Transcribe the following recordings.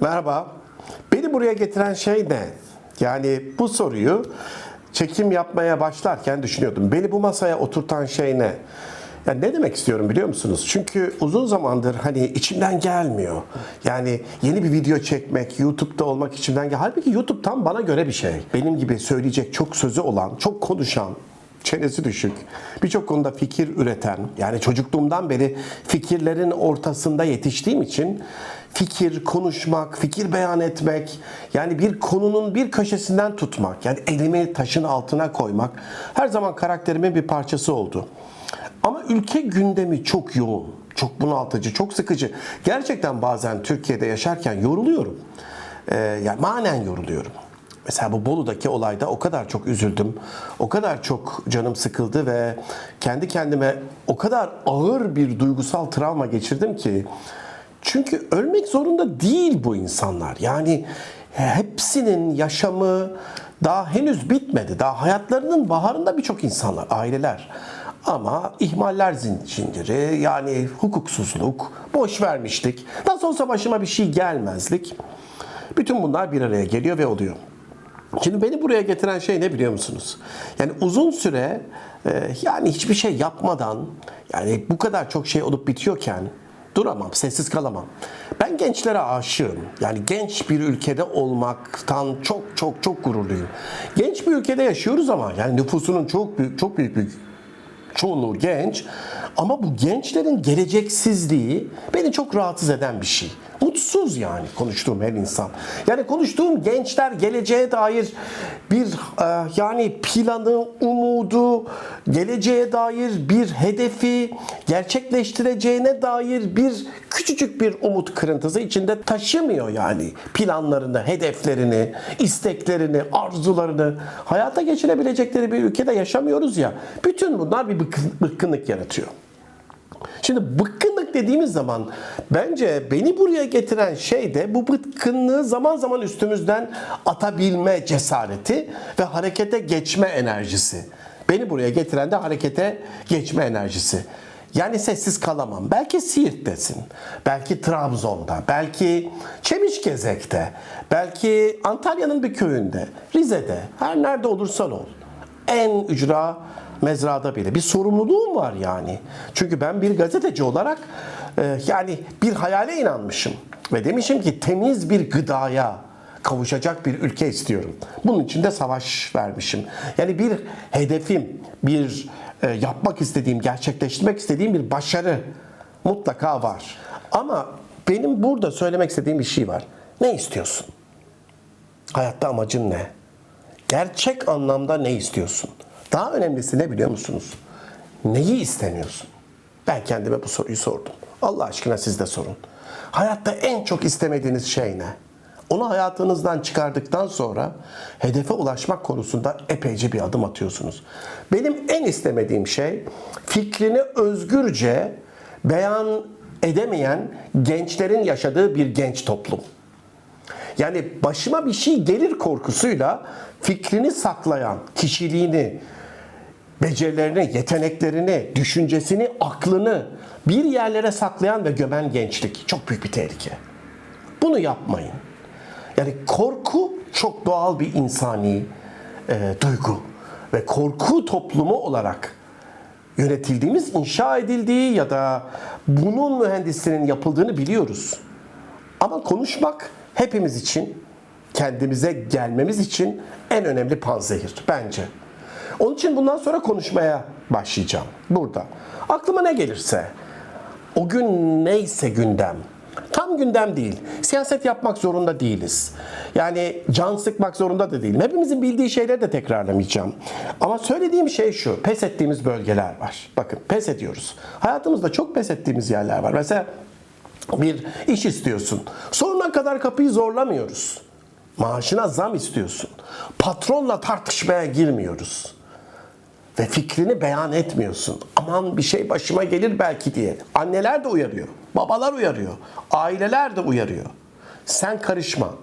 Merhaba. Beni buraya getiren şey ne? Yani bu soruyu çekim yapmaya başlarken düşünüyordum. Beni bu masaya oturtan şey ne? Yani ne demek istiyorum biliyor musunuz? Çünkü uzun zamandır hani içimden gelmiyor. Yani yeni bir video çekmek, YouTube'da olmak içimden gel. Halbuki YouTube tam bana göre bir şey. Benim gibi söyleyecek çok sözü olan, çok konuşan, çenesi düşük, birçok konuda fikir üreten, yani çocukluğumdan beri fikirlerin ortasında yetiştiğim için fikir konuşmak, fikir beyan etmek, yani bir konunun bir köşesinden tutmak, yani elimi taşın altına koymak her zaman karakterimin bir parçası oldu. Ama ülke gündemi çok yoğun, çok bunaltıcı, çok sıkıcı. Gerçekten bazen Türkiye'de yaşarken yoruluyorum. Ee, yani manen yoruluyorum. Mesela bu Bolu'daki olayda o kadar çok üzüldüm. O kadar çok canım sıkıldı ve kendi kendime o kadar ağır bir duygusal travma geçirdim ki çünkü ölmek zorunda değil bu insanlar. Yani hepsinin yaşamı daha henüz bitmedi. Daha hayatlarının baharında birçok insanlar, aileler. Ama ihmaller zinciri, yani hukuksuzluk, boş vermişlik, nasıl olsa başıma bir şey gelmezlik. Bütün bunlar bir araya geliyor ve oluyor. Şimdi beni buraya getiren şey ne biliyor musunuz? Yani uzun süre e, yani hiçbir şey yapmadan yani bu kadar çok şey olup bitiyorken duramam, sessiz kalamam. Ben gençlere aşığım. Yani genç bir ülkede olmaktan çok çok çok gururluyum. Genç bir ülkede yaşıyoruz ama yani nüfusunun çok büyük çok büyük bir çoğunluğu genç ama bu gençlerin geleceksizliği beni çok rahatsız eden bir şey. Mutsuz yani konuştuğum her insan. Yani konuştuğum gençler geleceğe dair bir e, yani planı, umudu, geleceğe dair bir hedefi gerçekleştireceğine dair bir küçücük bir umut kırıntısı içinde taşımıyor yani planlarını, hedeflerini, isteklerini, arzularını hayata geçirebilecekleri bir ülkede yaşamıyoruz ya. Bütün bunlar bir bıkkın- bıkkınlık yaratıyor. Şimdi dediğimiz zaman bence beni buraya getiren şey de bu bıkkınlığı zaman zaman üstümüzden atabilme cesareti ve harekete geçme enerjisi. Beni buraya getiren de harekete geçme enerjisi. Yani sessiz kalamam. Belki Siirt'tesin, belki Trabzon'da, belki Çemişgezek'te, belki Antalya'nın bir köyünde, Rize'de, her nerede olursan ol. En ücra mezrada bile bir sorumluluğum var yani. Çünkü ben bir gazeteci olarak e, yani bir hayale inanmışım ve demişim ki temiz bir gıdaya kavuşacak bir ülke istiyorum. Bunun için de savaş vermişim. Yani bir hedefim, bir e, yapmak istediğim, gerçekleştirmek istediğim bir başarı mutlaka var. Ama benim burada söylemek istediğim bir şey var. Ne istiyorsun? Hayatta amacın ne? Gerçek anlamda ne istiyorsun? Daha önemlisi ne biliyor musunuz? Neyi istemiyorsun? Ben kendime bu soruyu sordum. Allah aşkına siz de sorun. Hayatta en çok istemediğiniz şey ne? Onu hayatınızdan çıkardıktan sonra hedefe ulaşmak konusunda epeyce bir adım atıyorsunuz. Benim en istemediğim şey fikrini özgürce beyan edemeyen gençlerin yaşadığı bir genç toplum. Yani başıma bir şey gelir korkusuyla fikrini saklayan, kişiliğini, becerilerini, yeteneklerini, düşüncesini, aklını bir yerlere saklayan ve gömen gençlik çok büyük bir tehlike. Bunu yapmayın. Yani korku çok doğal bir insani e, duygu ve korku toplumu olarak yönetildiğimiz, inşa edildiği ya da bunun mühendisliğinin yapıldığını biliyoruz. Ama konuşmak hepimiz için, kendimize gelmemiz için en önemli panzehir bence. Onun için bundan sonra konuşmaya başlayacağım burada. Aklıma ne gelirse, o gün neyse gündem, tam gündem değil. Siyaset yapmak zorunda değiliz. Yani can sıkmak zorunda da değilim. Hepimizin bildiği şeyleri de tekrarlamayacağım. Ama söylediğim şey şu, pes ettiğimiz bölgeler var. Bakın pes ediyoruz. Hayatımızda çok pes ettiğimiz yerler var. Mesela bir iş istiyorsun. Sonuna kadar kapıyı zorlamıyoruz. Maaşına zam istiyorsun. Patronla tartışmaya girmiyoruz. Ve fikrini beyan etmiyorsun. Aman bir şey başıma gelir belki diye. Anneler de uyarıyor. Babalar uyarıyor. Aileler de uyarıyor. Sen karışma.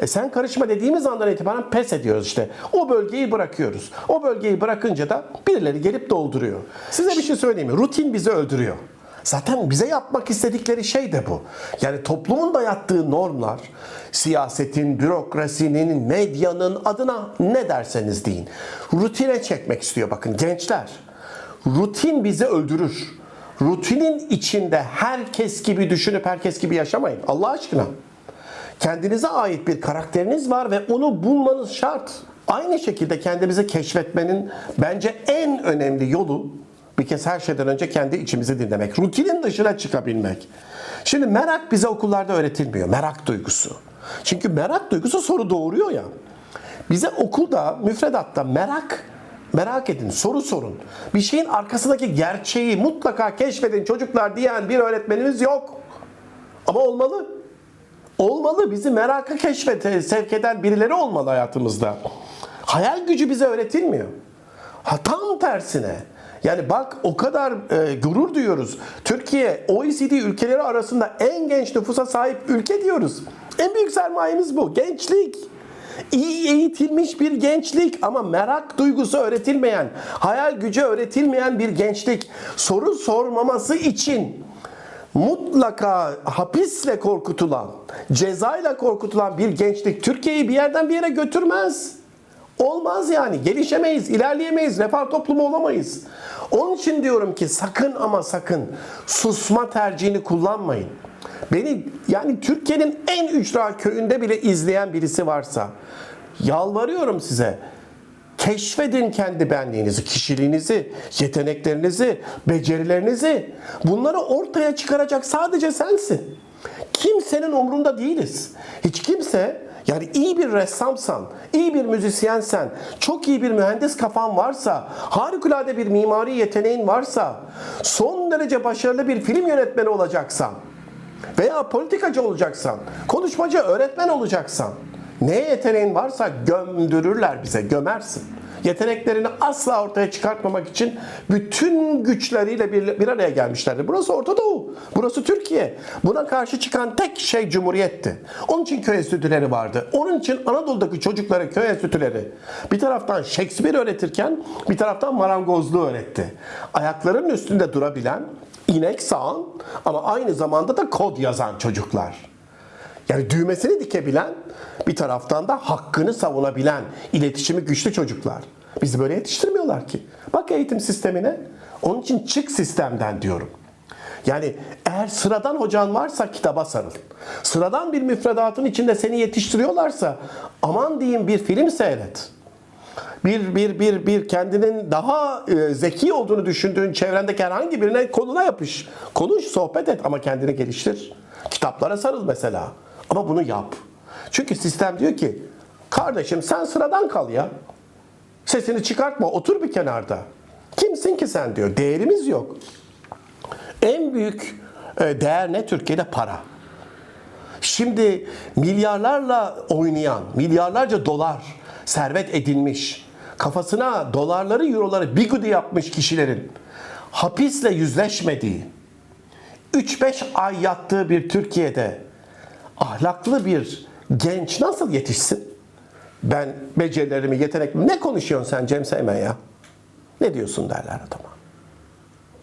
E sen karışma dediğimiz andan itibaren pes ediyoruz işte. O bölgeyi bırakıyoruz. O bölgeyi bırakınca da birileri gelip dolduruyor. Size bir şey söyleyeyim mi? Rutin bizi öldürüyor. Zaten bize yapmak istedikleri şey de bu. Yani toplumun dayattığı normlar, siyasetin, bürokrasinin, medyanın adına ne derseniz deyin. Rutine çekmek istiyor bakın gençler. Rutin bizi öldürür. Rutinin içinde herkes gibi düşünüp herkes gibi yaşamayın. Allah aşkına. Kendinize ait bir karakteriniz var ve onu bulmanız şart. Aynı şekilde kendimizi keşfetmenin bence en önemli yolu bir kez her şeyden önce kendi içimizi dinlemek. Rutinin dışına çıkabilmek. Şimdi merak bize okullarda öğretilmiyor. Merak duygusu. Çünkü merak duygusu soru doğuruyor ya. Bize okulda, müfredatta merak Merak edin, soru sorun. Bir şeyin arkasındaki gerçeği mutlaka keşfedin çocuklar diyen bir öğretmenimiz yok. Ama olmalı. Olmalı. Bizi meraka keşfete sevk eden birileri olmalı hayatımızda. Hayal gücü bize öğretilmiyor. Ha, tam tersine. Yani bak o kadar e, gurur duyuyoruz. Türkiye OECD ülkeleri arasında en genç nüfusa sahip ülke diyoruz. En büyük sermayemiz bu. Gençlik. İyi eğitilmiş bir gençlik ama merak duygusu öğretilmeyen, hayal gücü öğretilmeyen bir gençlik. Soru sormaması için mutlaka hapisle korkutulan, cezayla korkutulan bir gençlik Türkiye'yi bir yerden bir yere götürmez. Olmaz yani. Gelişemeyiz, ilerleyemeyiz, refah toplumu olamayız. Onun için diyorum ki sakın ama sakın susma tercihini kullanmayın. Beni yani Türkiye'nin en ücra köyünde bile izleyen birisi varsa yalvarıyorum size. Keşfedin kendi benliğinizi, kişiliğinizi, yeteneklerinizi, becerilerinizi. Bunları ortaya çıkaracak sadece sensin. Kimsenin umrunda değiliz. Hiç kimse yani iyi bir ressamsan, iyi bir müzisyensen, çok iyi bir mühendis kafan varsa, harikulade bir mimari yeteneğin varsa, son derece başarılı bir film yönetmeni olacaksan veya politikacı olacaksan, konuşmacı öğretmen olacaksan, neye yeteneğin varsa gömdürürler bize, gömersin. Yeteneklerini asla ortaya çıkartmamak için bütün güçleriyle bir, bir araya gelmişlerdi. Burası Orta Doğu, burası Türkiye. Buna karşı çıkan tek şey Cumhuriyet'ti. Onun için köy enstitüleri vardı. Onun için Anadolu'daki çocuklara köy enstitüleri bir taraftan Shakespeare öğretirken bir taraftan marangozluğu öğretti. Ayaklarının üstünde durabilen, inek sağan ama aynı zamanda da kod yazan çocuklar. Yani düğmesini dikebilen, bir taraftan da hakkını savunabilen, iletişimi güçlü çocuklar. Bizi böyle yetiştirmiyorlar ki. Bak eğitim sistemine. Onun için çık sistemden diyorum. Yani eğer sıradan hocan varsa kitaba sarıl. Sıradan bir müfredatın içinde seni yetiştiriyorlarsa aman diyeyim bir film seyret. Bir, bir, bir, bir kendinin daha e, zeki olduğunu düşündüğün çevrendeki herhangi birine koluna yapış. Konuş, sohbet et ama kendini geliştir. Kitaplara sarıl mesela. Ama bunu yap. Çünkü sistem diyor ki kardeşim sen sıradan kal ya. Sesini çıkartma otur bir kenarda. Kimsin ki sen diyor. Değerimiz yok. En büyük e, değer ne Türkiye'de? Para. Şimdi milyarlarla oynayan, milyarlarca dolar servet edinmiş, kafasına dolarları, euroları bigudi yapmış kişilerin hapisle yüzleşmediği, 3-5 ay yattığı bir Türkiye'de ahlaklı bir genç nasıl yetişsin? Ben becerilerimi, yeteneklerimi... Ne konuşuyorsun sen Cem Seymen ya? Ne diyorsun derler adama.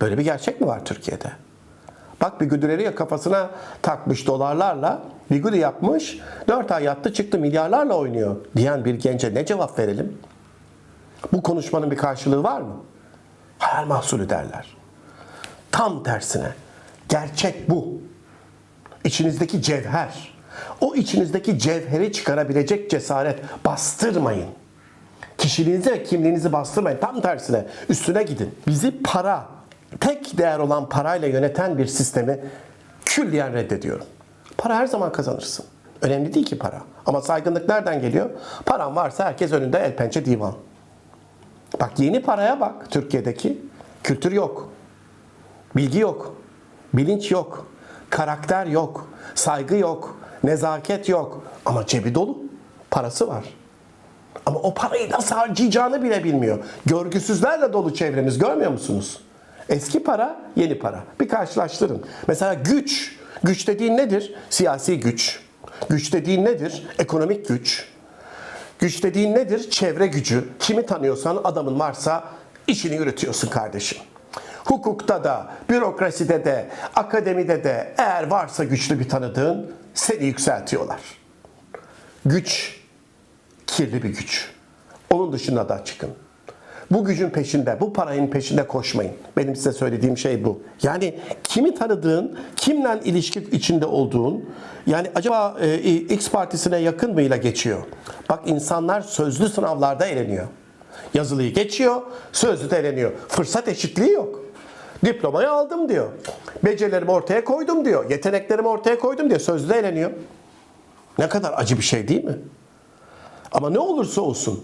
Böyle bir gerçek mi var Türkiye'de? Bak bir güdüleri ya kafasına takmış dolarlarla, bigudi yapmış, 4 ay yattı çıktı milyarlarla oynuyor diyen bir gence ne cevap verelim? Bu konuşmanın bir karşılığı var mı? Hayal mahsulü derler. Tam tersine. Gerçek bu. İçinizdeki cevher. O içinizdeki cevheri çıkarabilecek cesaret. Bastırmayın. Kişiliğinizi ve kimliğinizi bastırmayın. Tam tersine üstüne gidin. Bizi para, tek değer olan parayla yöneten bir sistemi külliyen reddediyorum. Para her zaman kazanırsın. Önemli değil ki para. Ama saygınlık nereden geliyor? Paran varsa herkes önünde el pençe divan. Bak yeni paraya bak Türkiye'deki. Kültür yok. Bilgi yok. Bilinç yok. Karakter yok. Saygı yok. Nezaket yok. Ama cebi dolu. Parası var. Ama o parayı nasıl harcayacağını bile bilmiyor. Görgüsüzlerle dolu çevremiz görmüyor musunuz? Eski para, yeni para. Bir karşılaştırın. Mesela güç. Güç dediğin nedir? Siyasi güç. Güç dediğin nedir? Ekonomik güç. Güç dediğin nedir? Çevre gücü. Kimi tanıyorsan adamın varsa işini yürütüyorsun kardeşim. Hukukta da, bürokraside de, akademide de eğer varsa güçlü bir tanıdığın seni yükseltiyorlar. Güç kirli bir güç. Onun dışına da çıkın. Bu gücün peşinde, bu parayın peşinde koşmayın. Benim size söylediğim şey bu. Yani kimi tanıdığın, kimle ilişki içinde olduğun, yani acaba e, X partisine yakın mıyla geçiyor? Bak insanlar sözlü sınavlarda eleniyor. Yazılıyı geçiyor, sözlü de eleniyor. Fırsat eşitliği yok. Diplomayı aldım diyor. Becerilerimi ortaya koydum diyor. Yeteneklerimi ortaya koydum diyor. Sözlü eleniyor. Ne kadar acı bir şey değil mi? Ama ne olursa olsun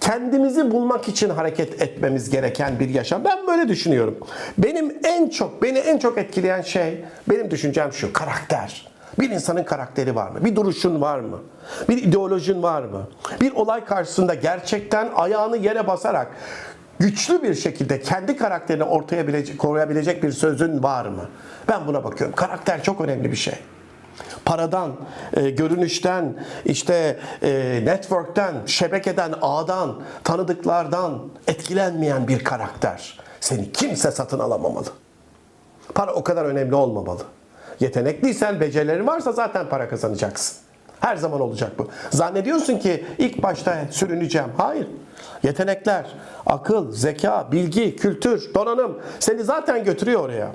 kendimizi bulmak için hareket etmemiz gereken bir yaşam. Ben böyle düşünüyorum. Benim en çok beni en çok etkileyen şey benim düşüncem şu karakter. Bir insanın karakteri var mı? Bir duruşun var mı? Bir ideolojin var mı? Bir olay karşısında gerçekten ayağını yere basarak güçlü bir şekilde kendi karakterini ortaya bilecek, koruyabilecek bir sözün var mı? Ben buna bakıyorum. Karakter çok önemli bir şey paradan, e, görünüşten, işte e, network'ten, şebekeden, ağdan, tanıdıklardan etkilenmeyen bir karakter. Seni kimse satın alamamalı. Para o kadar önemli olmamalı. Yetenekliysen, becerilerin varsa zaten para kazanacaksın. Her zaman olacak bu. Zannediyorsun ki ilk başta sürüneceğim. Hayır. Yetenekler, akıl, zeka, bilgi, kültür, donanım seni zaten götürüyor oraya.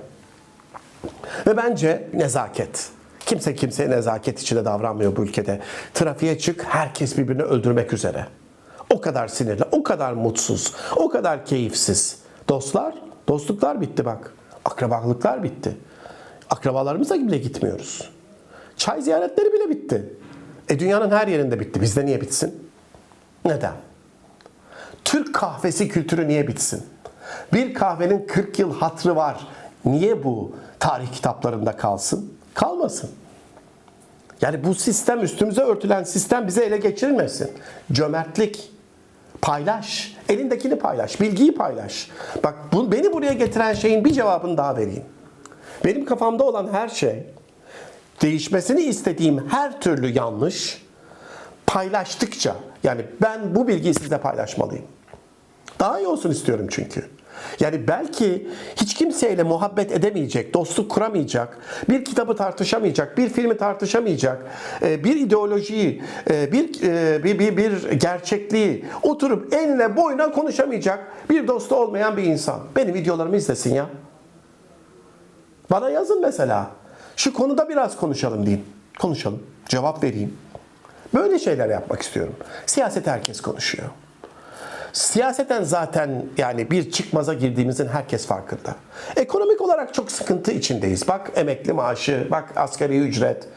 Ve bence nezaket. Kimse kimseye nezaket içinde davranmıyor bu ülkede. Trafiğe çık, herkes birbirini öldürmek üzere. O kadar sinirli, o kadar mutsuz, o kadar keyifsiz. Dostlar, dostluklar bitti bak. Akrabalıklar bitti. Akrabalarımıza bile gitmiyoruz. Çay ziyaretleri bile bitti. E dünyanın her yerinde bitti. Bizde niye bitsin? Neden? Türk kahvesi kültürü niye bitsin? Bir kahvenin 40 yıl hatrı var. Niye bu tarih kitaplarında kalsın? Kalmasın. Yani bu sistem üstümüze örtülen sistem bize ele geçirilmesin. Cömertlik, paylaş, elindekini paylaş, bilgiyi paylaş. Bak bu, beni buraya getiren şeyin bir cevabını daha vereyim. Benim kafamda olan her şey, değişmesini istediğim her türlü yanlış paylaştıkça, yani ben bu bilgiyi sizle paylaşmalıyım. Daha iyi olsun istiyorum çünkü. Yani belki hiç kimseyle muhabbet edemeyecek, dostluk kuramayacak, bir kitabı tartışamayacak, bir filmi tartışamayacak, e, bir ideolojiyi, e, bir e, bir bir, bir gerçekliği oturup enine boyuna konuşamayacak bir dostu olmayan bir insan. Benim videolarımı izlesin ya. Bana yazın mesela. Şu konuda biraz konuşalım diyeyim. Konuşalım. Cevap vereyim. Böyle şeyler yapmak istiyorum. Siyaset herkes konuşuyor. Siyaseten zaten yani bir çıkmaza girdiğimizin herkes farkında. Ekonomik olarak çok sıkıntı içindeyiz. Bak emekli maaşı, bak asgari ücret.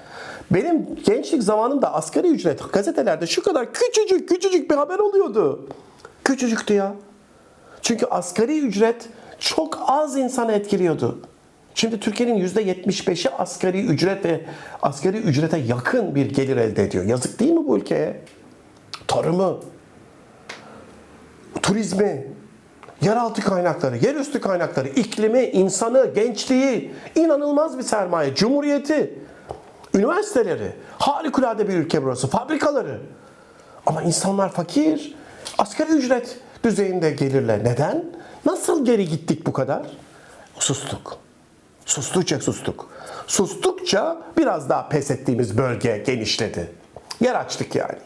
Benim gençlik zamanımda asgari ücret gazetelerde şu kadar küçücük küçücük bir haber oluyordu. Küçücüktü ya. Çünkü asgari ücret çok az insanı etkiliyordu. Şimdi Türkiye'nin %75'i asgari ücret ve asgari ücrete yakın bir gelir elde ediyor. Yazık değil mi bu ülkeye? Tarımı, turizmi, yeraltı kaynakları, yerüstü kaynakları, iklimi, insanı, gençliği, inanılmaz bir sermaye, cumhuriyeti, üniversiteleri, harikulade bir ülke burası, fabrikaları. Ama insanlar fakir, asgari ücret düzeyinde gelirler. Neden? Nasıl geri gittik bu kadar? Sustuk. Sustukça sustuk. Sustukça biraz daha pes ettiğimiz bölge genişledi. Yer açtık yani.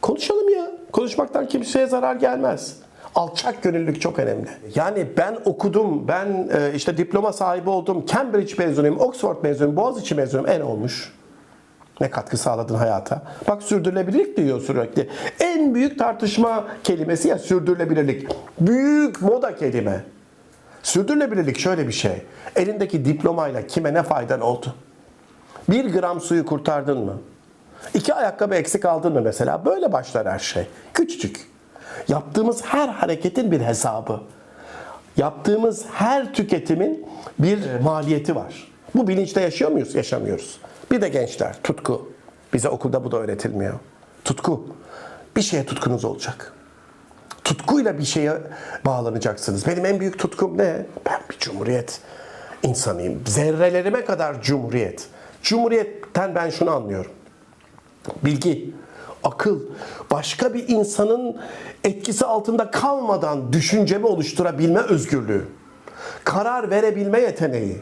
Konuşalım ya. Konuşmaktan kimseye zarar gelmez. Alçak gönüllülük çok önemli. Yani ben okudum, ben e, işte diploma sahibi oldum, Cambridge mezunuyum, Oxford mezunuyum, Boğaziçi mezunuyum. En olmuş. Ne katkı sağladın hayata? Bak sürdürülebilirlik diyor sürekli. En büyük tartışma kelimesi ya sürdürülebilirlik. Büyük moda kelime. Sürdürülebilirlik şöyle bir şey. Elindeki diplomayla kime ne faydan oldu? Bir gram suyu kurtardın mı? İki ayakkabı eksik aldın mı mesela? Böyle başlar her şey. Küçücük. Yaptığımız her hareketin bir hesabı. Yaptığımız her tüketimin bir maliyeti var. Bu bilinçte yaşıyor muyuz? Yaşamıyoruz. Bir de gençler, tutku. Bize okulda bu da öğretilmiyor. Tutku. Bir şeye tutkunuz olacak. Tutkuyla bir şeye bağlanacaksınız. Benim en büyük tutkum ne? Ben bir cumhuriyet insanıyım. Zerrelerime kadar cumhuriyet. Cumhuriyetten ben şunu anlıyorum bilgi, akıl, başka bir insanın etkisi altında kalmadan düşüncemi oluşturabilme özgürlüğü. karar verebilme yeteneği.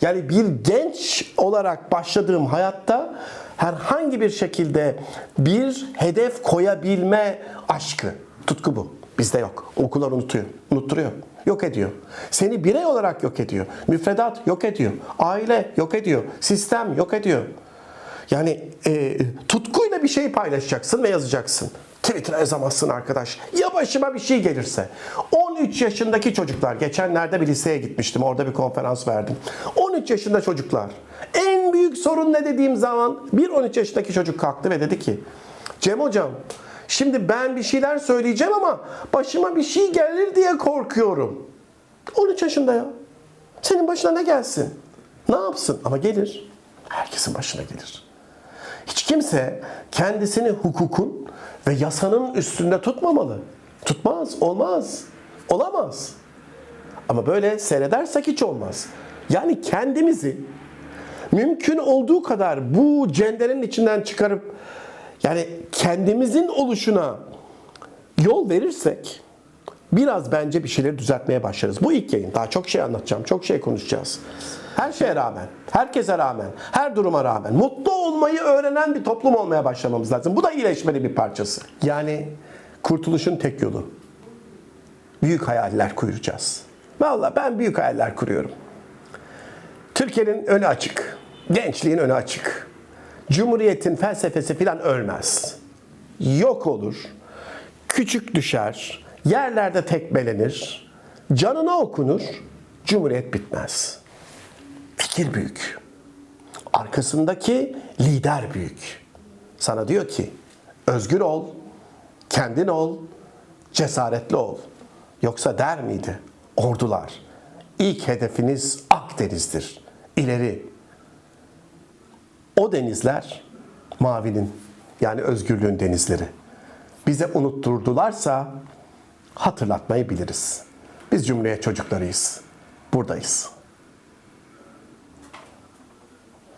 Yani bir genç olarak başladığım hayatta herhangi bir şekilde bir hedef koyabilme aşkı, tutku bu. Bizde yok. Okullar unutuyor, unutturuyor, yok ediyor. Seni birey olarak yok ediyor. Müfredat yok ediyor. Aile yok ediyor. Sistem yok ediyor. Yani e, tutkuyla bir şey paylaşacaksın ve yazacaksın. Twitter'a yazamazsın arkadaş. Ya başıma bir şey gelirse. 13 yaşındaki çocuklar, geçenlerde bir liseye gitmiştim. Orada bir konferans verdim. 13 yaşında çocuklar. En büyük sorun ne dediğim zaman bir 13 yaşındaki çocuk kalktı ve dedi ki Cem hocam şimdi ben bir şeyler söyleyeceğim ama başıma bir şey gelir diye korkuyorum. 13 yaşında ya. Senin başına ne gelsin? Ne yapsın? Ama gelir. Herkesin başına gelir. Hiç kimse kendisini hukukun ve yasanın üstünde tutmamalı. Tutmaz, olmaz, olamaz. Ama böyle seyredersek hiç olmaz. Yani kendimizi mümkün olduğu kadar bu cenderenin içinden çıkarıp yani kendimizin oluşuna yol verirsek biraz bence bir şeyleri düzeltmeye başlarız. Bu ilk yayın. Daha çok şey anlatacağım, çok şey konuşacağız. Her şeye rağmen, herkese rağmen, her duruma rağmen mutlu olmayı öğrenen bir toplum olmaya başlamamız lazım. Bu da iyileşmenin bir parçası. Yani kurtuluşun tek yolu. Büyük hayaller kuracağız. Vallahi ben büyük hayaller kuruyorum. Türkiye'nin önü açık. Gençliğin önü açık. Cumhuriyetin felsefesi filan ölmez. Yok olur. Küçük düşer. Yerlerde tekmelenir. Canına okunur. Cumhuriyet bitmez. Fikir büyük. Arkasındaki lider büyük. Sana diyor ki özgür ol, kendin ol, cesaretli ol. Yoksa der miydi? Ordular. İlk hedefiniz Akdeniz'dir. İleri. O denizler mavinin yani özgürlüğün denizleri. Bize unutturdularsa hatırlatmayı biliriz. Biz Cumhuriyet çocuklarıyız. Buradayız.